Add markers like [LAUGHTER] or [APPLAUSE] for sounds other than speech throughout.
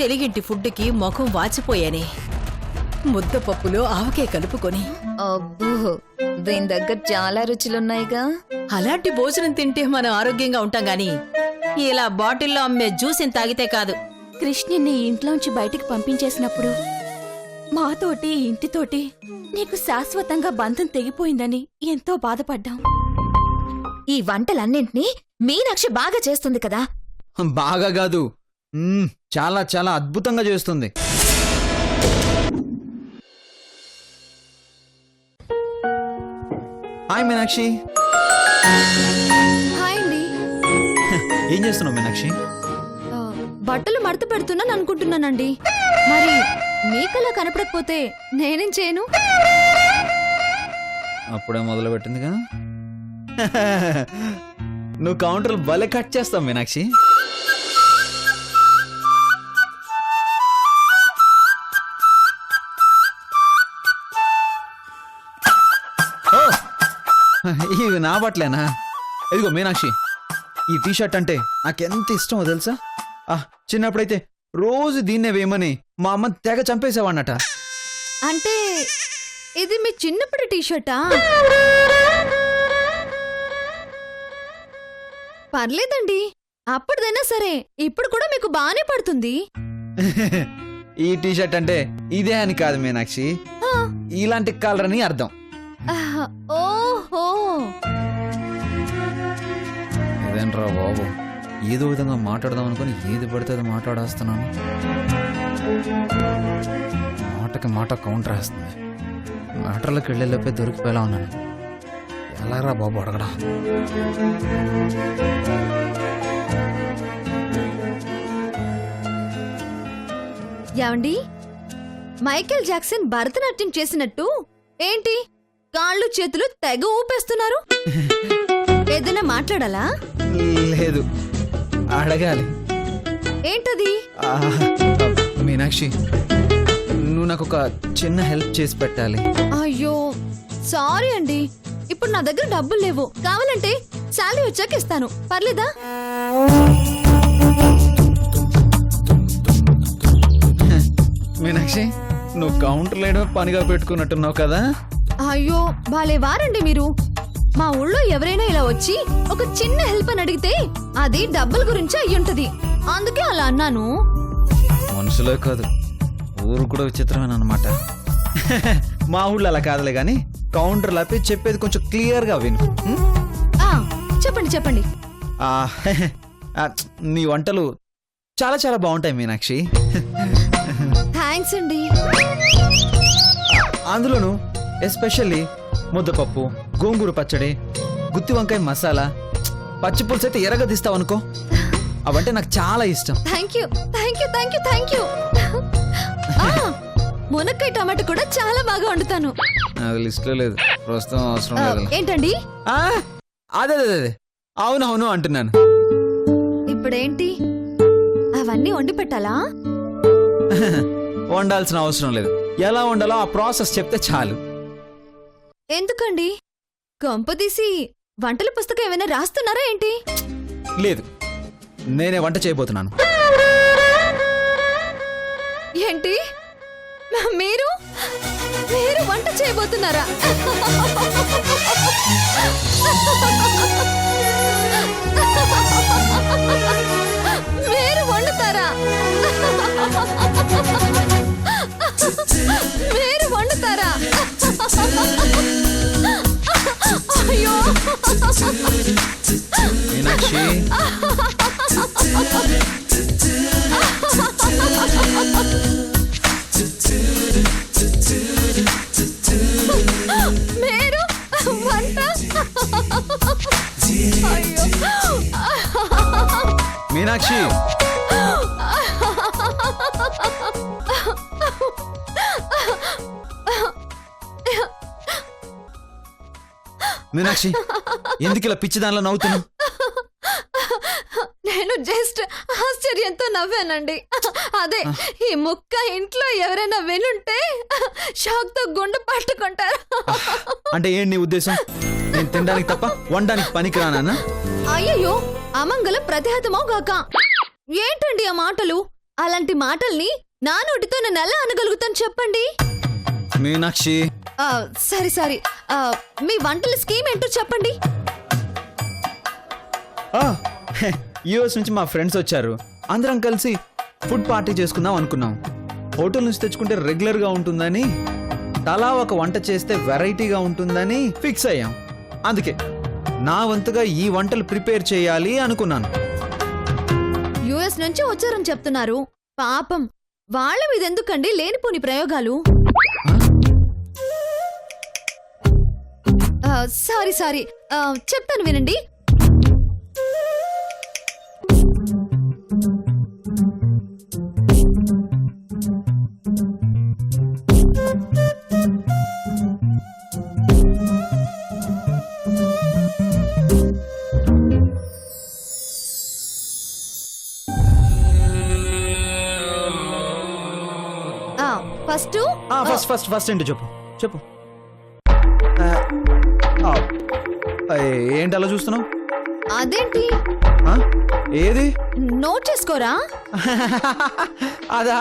తెలుగింటి ఫుడ్కి ముఖం వాచిపోయానే. ముద్దపప్పులో ఆవకాయ కలుపుకొని. అబ్బో దీని దగ్గర చాలా రుచులున్నాయిగా. అలాంటి భోజనం తింటే మనం ఆరోగ్యంగా ఉంటాం గాని ఇలా బాటిల్లో అమ్మే జ్యూస్ని తాగితే కాదు. కృష్ణుని ఇంట్లోంచి బయటికి పంపించేసినప్పుడు మాతోటి ఇంటితోటి నీకు శాశ్వతంగా బంధం తెగిపోయిందని ఎంతో బాధపడ్డాం. ఈ వంటలన్నింటినీ మీనాక్షి బాగా చేస్తుంది కదా. బాగా కాదు. చాలా చాలా అద్భుతంగా చేస్తుంది. హాయ్ మీనాక్షి. హాయ్ అండి. [LAUGHS] ఏం చేస్తున్నావు మీనాక్షి? ఆ, బట్టలు మడత పెడుతున్నాను అనుకుంటున్నానండి. మరి మీకలా కనపడకపోతే నేనేం చేయను? అప్పుడే మొదలు పెట్టిందిగా [LAUGHS] నువ్వు కౌంటర్లు భలే కట్ చేస్తావు మీనాక్షి. ఇవి నా బట్టలేనా? ఇదిగో మీనాక్షి ఈ టీ షర్ట్ అంటే నాకెంత ఇష్టమో తెలుసా? ఆ చిన్నప్పుడైతే రోజు దీన్నే వేయమని మా అమ్మ తెగ చంపేసేవాడినట. అంటే ఇది మీ చిన్నప్పుడు టీషర్టా? పర్లేదండి. అప్పుడుదైనా సరే ఇప్పుడు కూడా మీకు బానే పడుతుంది. [LAUGHS] ఈ టీ షర్ట్ అంటే ఇదే అని కాదు మీనాక్షి. ఇలాంటి కలర్ అని అర్థం. ఓహో. ఇదేంట్రా బాబు? ఏదో విధంగా మాట్లాడదాం అనుకుని ఏది పడితే అది మాట్లాడేస్తున్నాను. మాటకి మాట కౌంటర్ వేస్తుంది. మ్యాటర్లకు వెళ్ళేలోపే దొరికిపోయేలా ఉన్నాను. ఎలారా బాబు అడగడా? ఏమండి? మైకేల్ జాక్సన్ భరతనాట్యం చేసినట్టు? ఏంటి? కాళ్ళు చేతులు తెగ ఊపేస్తున్నారు? ఏదైనా మాట్లాడాలా? లేదు. అడగాలి. ఏంటది? మీనాక్షి నువ్వు నాకు ఒక చిన్న హెల్ప్ చేసి పెట్టాలి. అయ్యో సారీ అండి. ఇప్పుడు నా దగ్గర డబ్బులు లేవు. కావాలంటే శాలరీ వచ్చాక ఇస్తాను. పర్లేదా? మీనాక్షి నువ్వు కౌంటర్ లేయడం పనిగా పెట్టుకున్నట్టున్నావు కదా? అయ్యో బాలే వారండి మీరు. మా ఊళ్ళో ఎవరైనా ఇలా వచ్చి ఒక చిన్న హెల్ప్ అని అడిగితే అది డబ్బుల గురించి అయ్యుంటది. అందుకే అలా అన్నాను. మనుషులే కాదు ఊరు కూడా విచిత్రమైన అనమాట [LAUGHS] మా ఊళ్ళో అలా కాదులే కానీ కౌంటర్ లాపి చెప్పేది కొంచెం క్లియర్గా విను? ఆ చెప్పండి చెప్పండి. ఆ, [LAUGHS] ఆ, నీ వంటలు చాలా చాలా బాగుంటాయి మీనాక్షి. థ్యాంక్స్ అండి. అందులోను ఎస్పెషల్లీ ముద్దపప్పు గోంగూర పచ్చడి గుత్తి వంకాయ మసాలా. పచ్చి పులుసు అయితే ఎరగదిస్తావు అనుకో. అవంటే నాకు చాలా ఇష్టం. Thank you thank you thank you thank you మునక్కాయ టమాటా కూడా చాలా బాగా వండుతాను. నాకు లిస్ట్లో లేదు. ప్రస్తుతం అవసరం లేదు ఏంటండి? ఆ, అదే అదే అదే. అవునవును అంటున్నాను. ఇప్పుడేంటి? అవన్నీ వండి పెట్టాలా? [LAUGHS] వండాల్సిన అవసరం లేదు. ఎలా వండాలో ఆ ప్రాసెస్ చెప్తే చాలు. ఎందుకండి? కొంపదీసి వంటల పుస్తకం ఏమైనా రాస్తున్నారా ఏంటి? లేదు. నేనే వంట చేయబోతున్నాను. ఏంటి? మీరు? మీరు వంట చేయబోతున్నారా? మీరు వండుతారా? మీరు వండుతారా? అయ్యో మీనాక్షి. మీరు వంట అయ్యో మీనాక్షి. [LAUGHS] మీనాక్షి ఎందుకు ఇలా పిచ్చి దానిలో నవ్వుతున్నావు నేను జస్ట్ ఆశ్చర్యంతో నవ్వానండి. అదే ఈ ముక్క ఇంట్లో ఎవరైనా వినుంటే షాక్తో గుండె పట్టుకుంటారు. అంటే ఏంటి నీ ఉద్దేశం? నేను తినడానికి తప్ప వండడానికి పనికిరానా అయ్యయ్యో అమంగళం ప్రతిహతమో గాక. ఏంటండి ఆ మాటలు? అలాంటి మాటల్ని నా నోటితో నేను ఎలా అనగలుగుతాను చెప్పండి? మీనాక్షి. ఆ, సరే సరే. మీ వంటల స్కీమ్ ఏంటో చెప్పండి. యూఎస్ నుంచి మా ఫ్రెండ్స్ వచ్చారు. అందరం కలిసి ఫుడ్ పార్టీ చేసుకుందాం అనుకున్నాం. హోటల్ నుంచి తెచ్చుకుంటే రెగ్యులర్గా ఉంటుందని తలా ఒక వంట చేస్తే వెరైటీగా ఉంటుందని ఫిక్స్ అయ్యాం. అందుకే నా వంతుగా ఈ వంటలు ప్రిపేర్ చేయాలి అనుకున్నాను. యుఎస్ నుంచి వచ్చారని చెప్తున్నారు. పాపం వాళ్ళ మీద ఎందుకండి లేనిపోని ప్రయోగాలు? Uh, సారీ సారీ uh, చెప్తాను వినండి. ఫస్ట్ ఫస్ట్ ఫస్ట్ ఫస్ట్ ఏంటి చెప్పు? చెప్పు. ఏంటి అలా చూస్తున్నావు? అదేంటి? ఆ? ఏది? నోట్ చేసుకోరా? [LAUGHS] అదా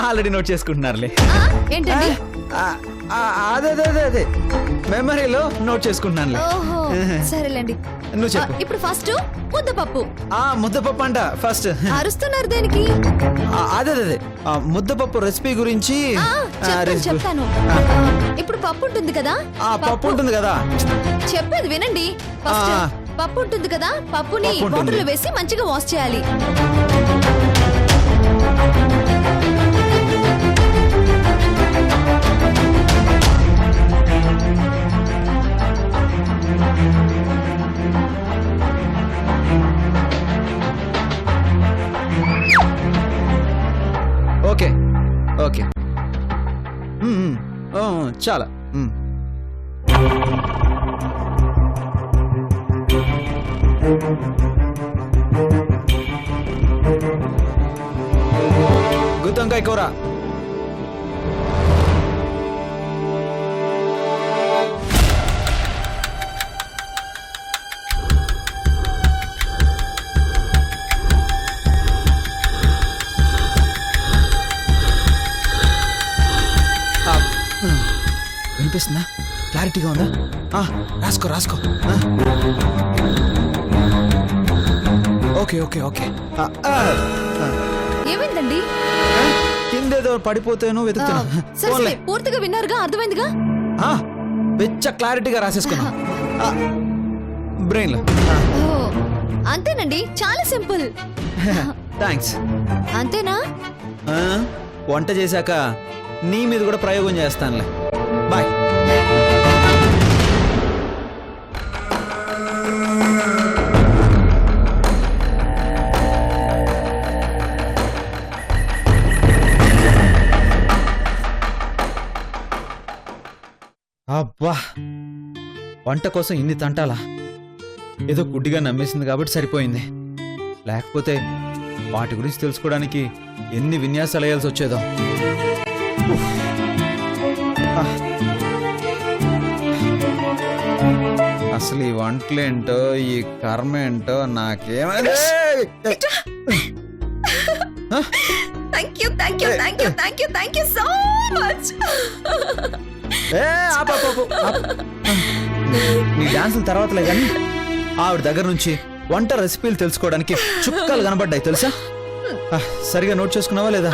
ఆల్రెడీ నోట్ చేసుకుంటున్నారులే. ఆ, ఏంటండి? ఆ, ఆ, అదే అదే అదే అదే. మెమరీలో నోట్ చేసుకుంటున్నానులే. ఓహో సరేలేండి. నువ్వు చెప్పు. ఇప్పుడు ఫస్ట్ ముద్దపప్పు ఆ ముద్దపప్పు అంట ఫస్ట్ అరుస్తున్నారు దేనికి? ఆ, అదే అదే అదే. ఆ, ముద్దపప్పు రెసిపీ గురించి ఆ, ఆ, చెప్తాను. ఇప్పుడు పప్పు ఉంటుంది కదా? ఆ పప్పు ఉంటుంది కదా? చెప్పేది వినండి. ఫస్ట్ ఆ. పప్పు ఉంటుంది కదా? పప్పుని పప్పు ఉంటుంది. వాటర్లో వేసి మంచిగా వాష్ చేయాలి. ఓకే. ఓకే. చాలా. మ్మ్. కూర. వినిపిస్తుందా? క్లారిటీగా ఉందా? రాసుకో రాసుకో. Okay okay okay. ఏమైందండి? కిందేదో పడిపోతేనో వెతుకుతున్నా. సరే పూర్తిగా విన్నారుగా? అర్థమైందిగా? వెచ్చ క్లారిటీగా రాసేసుకున్నా. బ్రెయిన్లో ఓ అంతేనండి చాలా సింపుల్. థ్యాంక్స్ అంతేనా? వంట చేశాక నీ మీద కూడా ప్రయోగం చేస్తానులే. అబ్బా! వంట కోసం ఇన్ని తంటాలా? ఏదో గుడ్డిగా నమ్మేసింది కాబట్టి సరిపోయింది. లేకపోతే వాటి గురించి తెలుసుకోవడానికి ఎన్ని విన్యాసాలు వేయాల్సి వచ్చేదో. అసలు ఈ వంటలేంటో ఈ కర్మ ఏంటో నాకేమైనా thank you thank you thank you thank you thank you so much ఏ, ఆపు, ఆపు, ఆపు, ఆపు. నీ డాన్సుల తర్వాతలే కానీ ఆవిడ దగ్గర నుంచి వంట రెసిపీలు తెలుసుకోవడానికి చుక్కలు కనబడ్డాయి తెలుసా? ఆ, సరిగా నోట్ చేసుకున్నావా లేదా?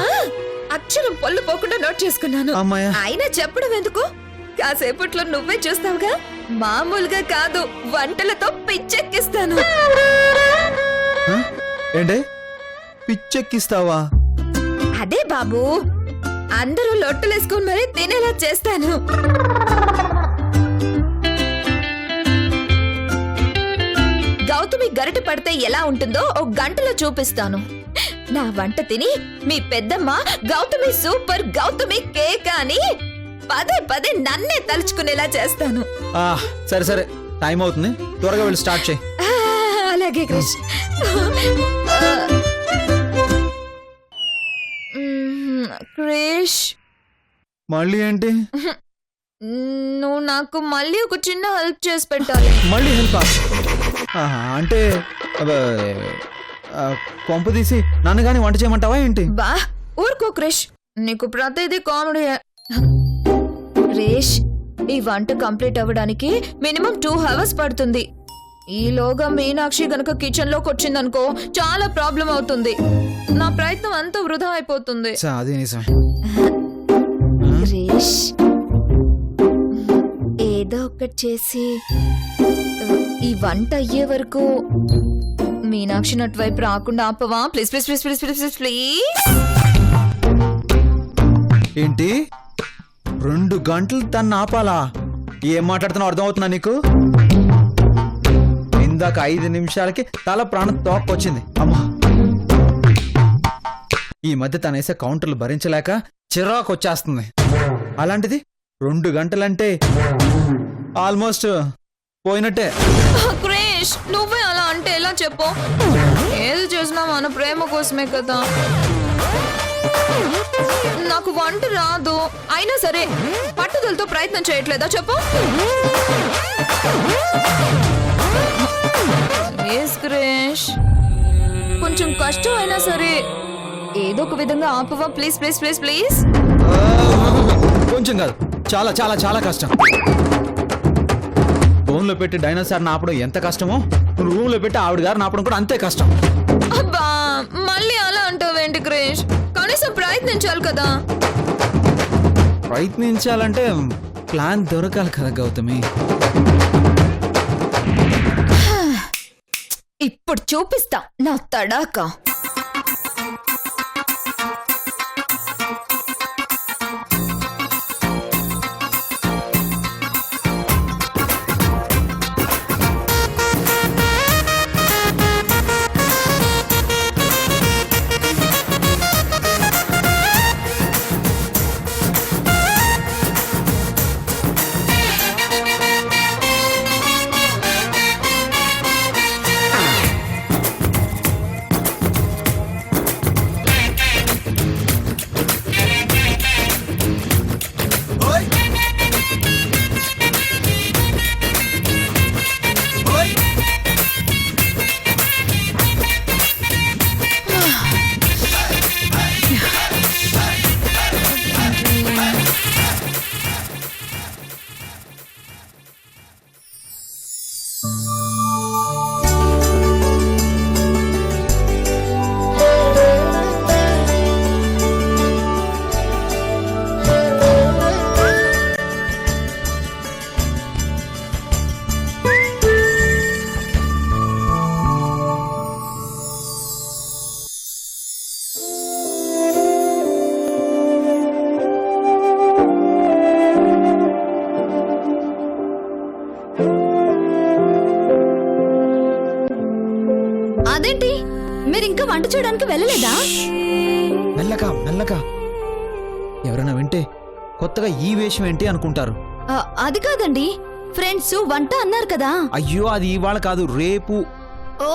అక్షరం పొల్లు పోకుండా నోట్ చేసుకున్నాను. అమ్మాయ? అయినా చెప్పడం ఎందుకు? కాసేపట్లో నువ్వే చూస్తావుగా? మామూలుగా కాదు వంటలతో పిచ్చెక్కిస్తాను. ఏంటే? పిచ్చెక్కిస్తావా? అదే బాబు. అందరూ లొట్టలేసుకొని మరీ తినేలా చేస్తాను. గౌతమి గరిట పడితే ఎలా ఉంటుందో ఒక గంటలో చూపిస్తాను. నా వంట తిని మీ పెద్దమ్మ గౌతమి సూపర్ గౌతమి కేక్ అని పదే పదే నన్నే తలుచుకునేలా చేస్తాను. సరే సరే. టైం అవుతుంది. త్వరగా వెళ్ళి స్టార్ట్ చేయి. అలాగే క్రిష్ క్రిష్. మళ్ళీ ఏంటి? [LAUGHS] నువ్వు నాకు మళ్ళీ ఒక చిన్న హెల్ప్ చేసి పెట్టాలి. మళ్ళీ హెల్ప్? అంటే కొంప తీసి నన్ను కానీ వంట చేయమంటావా ఏంటి? బా ఊరుకో క్రిష్. నీకు ప్రతిదీ కామెడీ. క్రిష్ ఈ వంట కంప్లీట్ అవ్వడానికి మినిమం టూ అవర్స్ పడుతుంది. ఈలోగా మీనాక్షి గనక కిచెన్లోకి వచ్చిందనుకో చాలా ప్రాబ్లం అవుతుంది. నా ప్రయత్నం అంతా వృధా అయిపోతుంది. అది నిజమే. ఏదో ఒకటి చేసి ఈ వంట అయ్యే వరకు మీనాక్షి అటువైపు రాకుండా ఆపవా? Please please please please please please please. ఏంటి? రెండు గంటలు తను ఆపాలా? ఏం మాట్లాడుతున్నావు? అర్థమవుతుందా నీకు? ఇందాక ఐదు నిమిషాలకి తల ప్రాణం తోక్కొచ్చింది అమ్మా. ఈ మధ్య తనేసే వేసే కౌంటర్లు భరించలేక చిరాకు వచ్చేస్తుంది. అలాంటిది రెండు గంటలంటే ఆల్మోస్ట్ పోయినట్టే. క్రేష్ నువ్వే అలా అంటే ఎలా చెప్పు? ఏది చేసినా మన ప్రేమ కోసమే కదా. నాకు వంట రాదు. అయినా సరే పట్టుదలతో ప్రయత్నం చేయట్లేదా చెప్పు? కొంచెం కష్టం అయినా సరే ఏదో ఒక విధంగా ఆపవా? ప్లీజ్ ప్లీజ్ ప్లీజ్ ప్లీజ్ కొంచెం కాదు. చాలా చాలా చాలా కష్టం. ఫోన్లో పెట్టి డైనోసార్ ఆపడం ఎంత కష్టమో? రూమ్లో పెట్టి ఆవిడ గారు ఆపడం కూడా అంతే కష్టం. అబ్బా మళ్ళీ అలా అంటావేంటి క్రిష్? కనీసం ప్రయత్నించాలి కదా. ప్రయత్నించాలంటే ప్లాన్ దొరకాలి కదా గౌతమి. ఇప్పుడు చూపిస్తా. నా తడాక? వేషం ఏంటి అనుకుంటారు? ఆ, అది కాదండి. ఫ్రెండ్స్ వంట అన్నారు కదా. అయ్యో అది ఇవాళ కాదు రేపు. ఓ.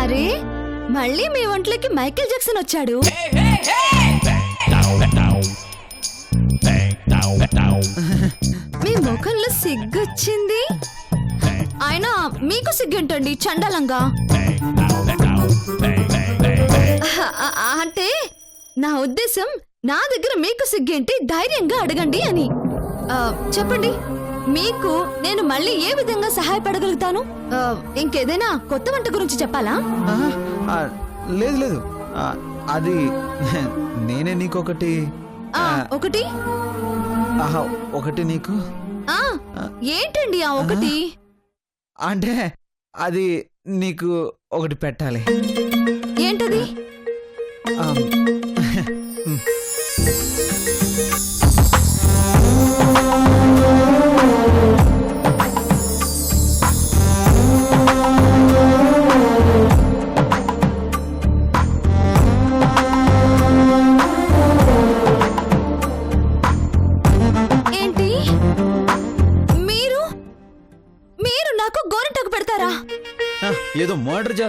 అరే మళ్ళీ మీ ఒంట్లోకి మైకేల్ జాక్సన్ వచ్చాడు. మీ ముఖంలో సిగ్గొచ్చింది? ఆయన మీకు సిగ్గేంటండి? చండాలంగా? అంటే నా ఉద్దేశం నా దగ్గర మీకు సిగ్గేంటి ధైర్యంగా అడగండి అని. చెప్పండి. మీకు నేను మళ్ళీ ఏ విధంగా సహాయపడగలుగుతాను? ఇంకేదైనా కొత్త వంట గురించి చెప్పాలా? లేదు లేదు. అది నేనే నీకొకటి ఒకటి. ఒకటి నీకు? ఏంటండి ఆ ఒకటి? అంటే అది నీకు ఒకటి పెట్టాలి.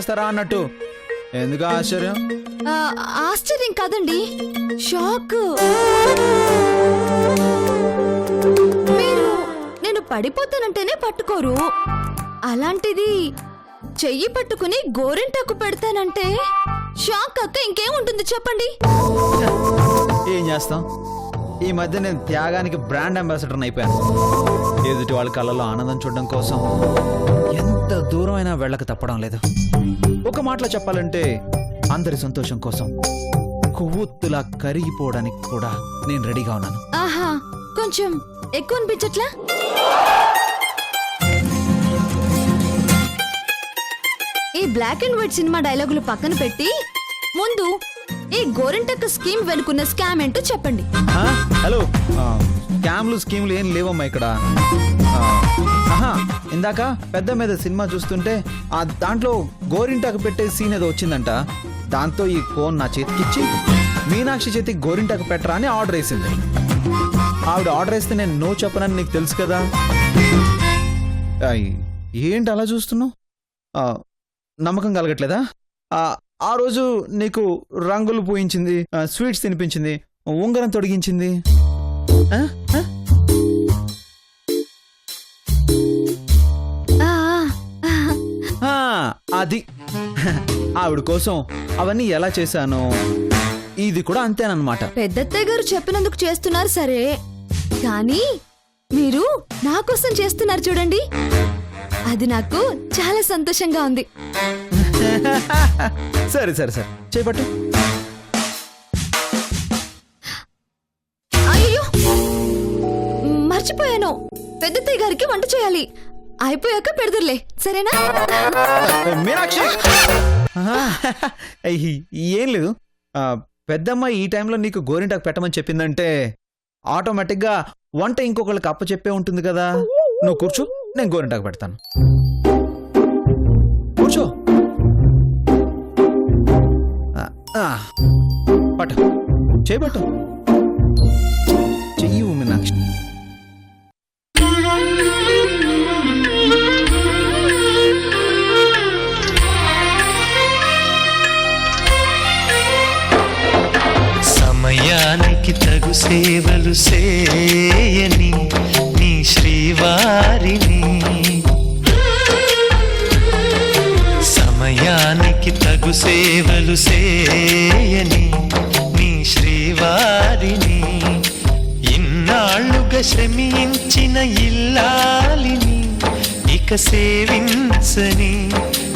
చేస్తారా అన్నట్టు? ఎందుకు ఆశ్చర్యం? ఆ, ఆశ్చర్యం కాదండి. షాక్. మీరు నేను పడిపోతానంటేనే పట్టుకోరు. అలాంటిది చెయ్యి పట్టుకుని గోరింటాకు పెడతానంటే షాక్ అక్క ఇంకేముంటుంది చెప్పండి. ఏం చేస్తాం? ఈ మధ్య నేను త్యాగానికి బ్రాండ్ అంబాసిడర్ అయిపోయాను. ఎదుటి వాళ్ళ కళ్ళలో ఆనందం చూడడం కోసం ఎంత దూరం అయినా వెళ్ళక తప్పడం లేదు. ఒక మాటలో చెప్పాలంటే అందరి సంతోషం కోసం కొవ్వొత్తులా కరిగిపోవడానికి కూడా నేను రెడీగా ఉన్నాను. ఆహా కొంచెం ఎక్కువ అనిపించట్లా? ఈ బ్లాక్ అండ్ వైట్ సినిమా డైలాగులు పక్కన పెట్టి ముందు ఈ గోరింటక్క స్కీమ్ వెనుకున్న స్కామ్ ఏంటో చెప్పండి. హలో. స్కామ్లు స్కీమ్లు ఏం లేవమ్మా ఇక్కడ. ఆహా ఇందాక పెద్ద మీద సినిమా చూస్తుంటే ఆ దాంట్లో గోరింటాకు పెట్టే సీన్ ఏదో వచ్చిందంట. దాంతో ఈ ఫోన్ నా చేతికిచ్చి మీనాక్షి చేతికి గోరింటాకు పెట్టరా అని ఆర్డర్ వేసింది. ఆవిడ ఆర్డర్ వేస్తే నేను నో చెప్పనని నీకు తెలుసు కదా. ఏంటి అలా చూస్తున్నావు? నమ్మకం కలగట్లేదా? ఆ, రోజు నీకు రంగులు పూయించింది స్వీట్స్ తినిపించింది ఉంగరం తొడిగించింది? ఆ? ఆ? ఆ, ఆ, ఆ, అది. ఆవిడ కోసం అవన్నీ ఎలా చేశానో ఇది కూడా అంతేనన్నమాట. పెద్దత్తయ్య గారు చెప్పినందుకు చేస్తున్నారు సరే. కానీ మీరు నా కోసం చేస్తున్నారు చూడండి. అది నాకు చాలా సంతోషంగా ఉంది. [LAUGHS] సరే సరే సరే. చేపట్టు అయ్యో మర్చిపోయాను. పెద్దత్తయ్య గారికి వంట చేయాలి. అయిపోయాక పెడదుర్లే. సరేనా? మీనాక్షి! ఏం లేదు. పెద్దమ్మ ఈ టైంలో నీకు గోరింటాకు పెట్టమని చెప్పిందంటే ఆటోమేటిక్గా వంట ఇంకొకళ్ళకి అప్ప చెప్పే ఉంటుంది కదా. నువ్వు కూర్చో నేను గోరింటాకు పెడతాను. పట్టు. చేయబట్టు చెయ్యి మీనాక్షి సమయానికి తగు సేవలు సేయని నీ శ్రీవారిని సమయానికి తగు సేవలు సేయని నీ శ్రీవారిని. ఇన్నాళ్ళుగా శ్రమించిన ఇల్లాలిని ఇక సేవించని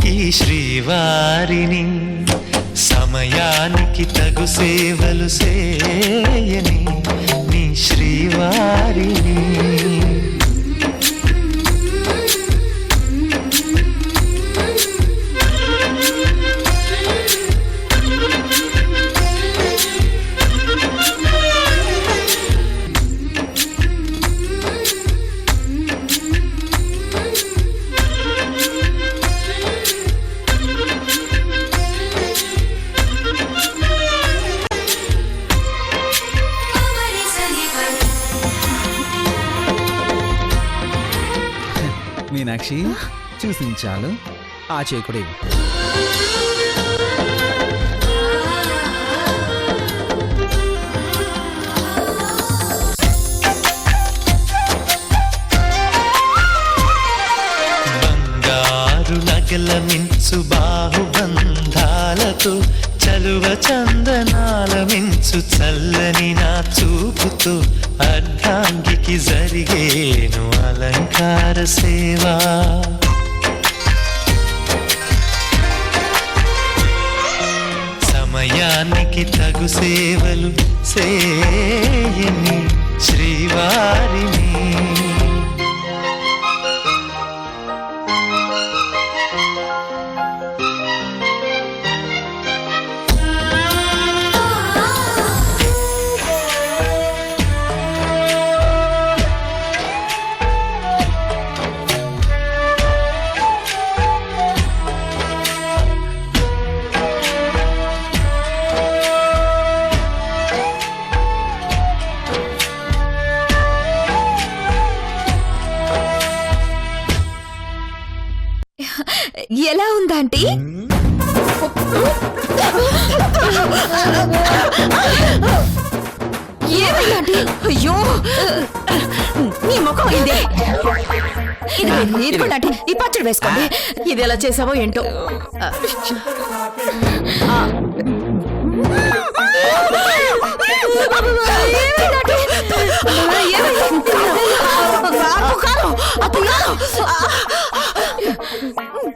ఈ శ్రీవారిని. సమయానికి తగు సేవలు సేయని నీ శ్రీవారిని. మీనాక్షి చూసించాలు ఆ చేకుడే. మించు బాహుబంధాలతో చలువ చందనాల మించు చల్లని నా చూపుతో అర్ధాంగికి జరిగేను అలంకార సేవా. సమయానికి తగు సేవలు సేయని శ్రీవారిని. ఎలా ఉందాంటీ ఏమైందంటే అయ్యో! నీ ముఖం అయింది ఇది ఇదిగోండి ఈ పచ్చడి వేసుకోండి. ఇది ఎలా చేసావో ఏంటో. ఏమైందంటే ఏమైంది